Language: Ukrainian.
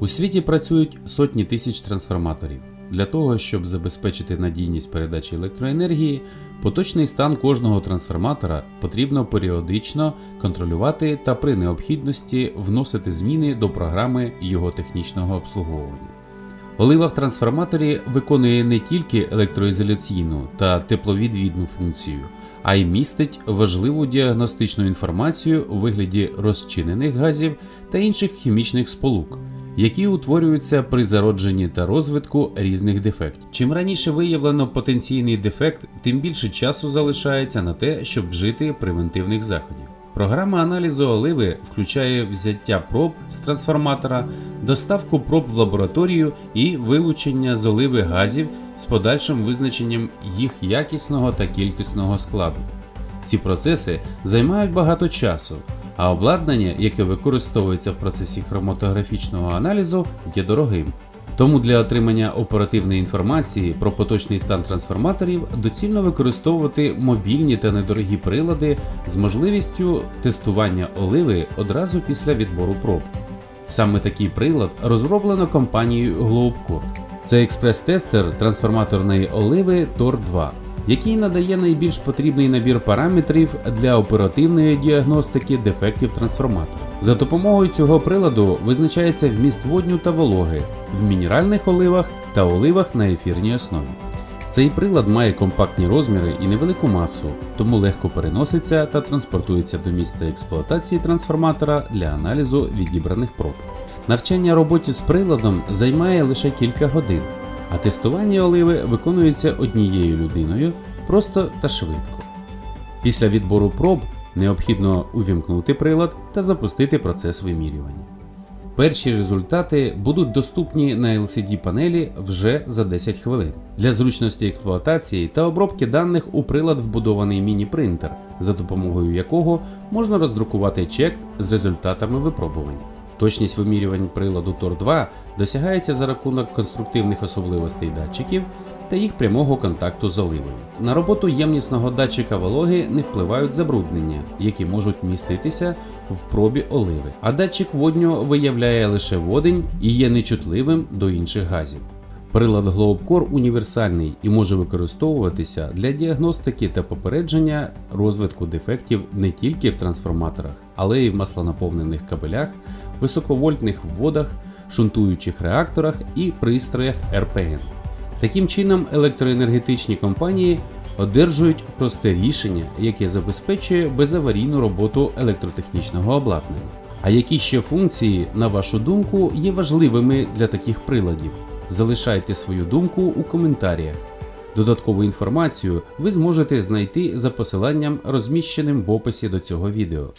У світі працюють сотні тисяч трансформаторів. Для того, щоб забезпечити надійність передачі електроенергії, поточний стан кожного трансформатора потрібно періодично контролювати та при необхідності вносити зміни до програми його технічного обслуговування. Олива в трансформаторі виконує не тільки електроізоляційну та тепловідвідну функцію, а й містить важливу діагностичну інформацію у вигляді розчинених газів та інших хімічних сполук, які утворюються при зародженні та розвитку різних дефектів. Чим раніше виявлено потенційний дефект, тим більше часу залишається на те, щоб вжити превентивних заходів. Програма аналізу оливи включає взяття проб з трансформатора, доставку проб в лабораторію і вилучення з оливи газів з подальшим визначенням їх якісного та кількісного складу. Ці процеси займають багато часу, а обладнання, яке використовується в процесі хроматографічного аналізу, є дорогим. Тому для отримання оперативної інформації про поточний стан трансформаторів доцільно використовувати мобільні та недорогі прилади з можливістю тестування оливи одразу після відбору проб. Саме такий прилад розроблено компанією Globcore. Це експрес-тестер трансформаторної оливи TOR-2, який надає найбільш потрібний набір параметрів для оперативної діагностики дефектів трансформатора. За допомогою цього приладу визначається вміст водню та вологи в мінеральних оливах та оливах на ефірній основі. Цей прилад має компактні розміри і невелику масу, тому легко переноситься та транспортується до місця експлуатації трансформатора для аналізу відібраних проб. Навчання роботі з приладом займає лише кілька годин, а тестування оливи виконується однією людиною просто та швидко. Після відбору проб необхідно увімкнути прилад та запустити процес вимірювання. Перші результати будуть доступні на LCD панелі вже за 10 хвилин. Для зручності експлуатації та обробки даних у прилад вбудований міні-принтер, за допомогою якого можна роздрукувати чек з результатами випробувань. Точність вимірювань приладу Тор-2 досягається за рахунок конструктивних особливостей датчиків та їх прямого контакту з оливою. На роботу ємнісного датчика вологи не впливають забруднення, які можуть міститися в пробі оливи, а датчик водню виявляє лише водень і є нечутливим до інших газів. Прилад GlobeCore універсальний і може використовуватися для діагностики та попередження розвитку дефектів не тільки в трансформаторах, але й в маслонаповнених кабелях, високовольтних вводах, шунтуючих реакторах і пристроях РПН. Таким чином, електроенергетичні компанії одержують просте рішення, яке забезпечує безаварійну роботу електротехнічного обладнання. А які ще функції, на вашу думку, є важливими для таких приладів? Залишайте свою думку у коментарях. Додаткову інформацію ви зможете знайти за посиланням, розміщеним в описі до цього відео.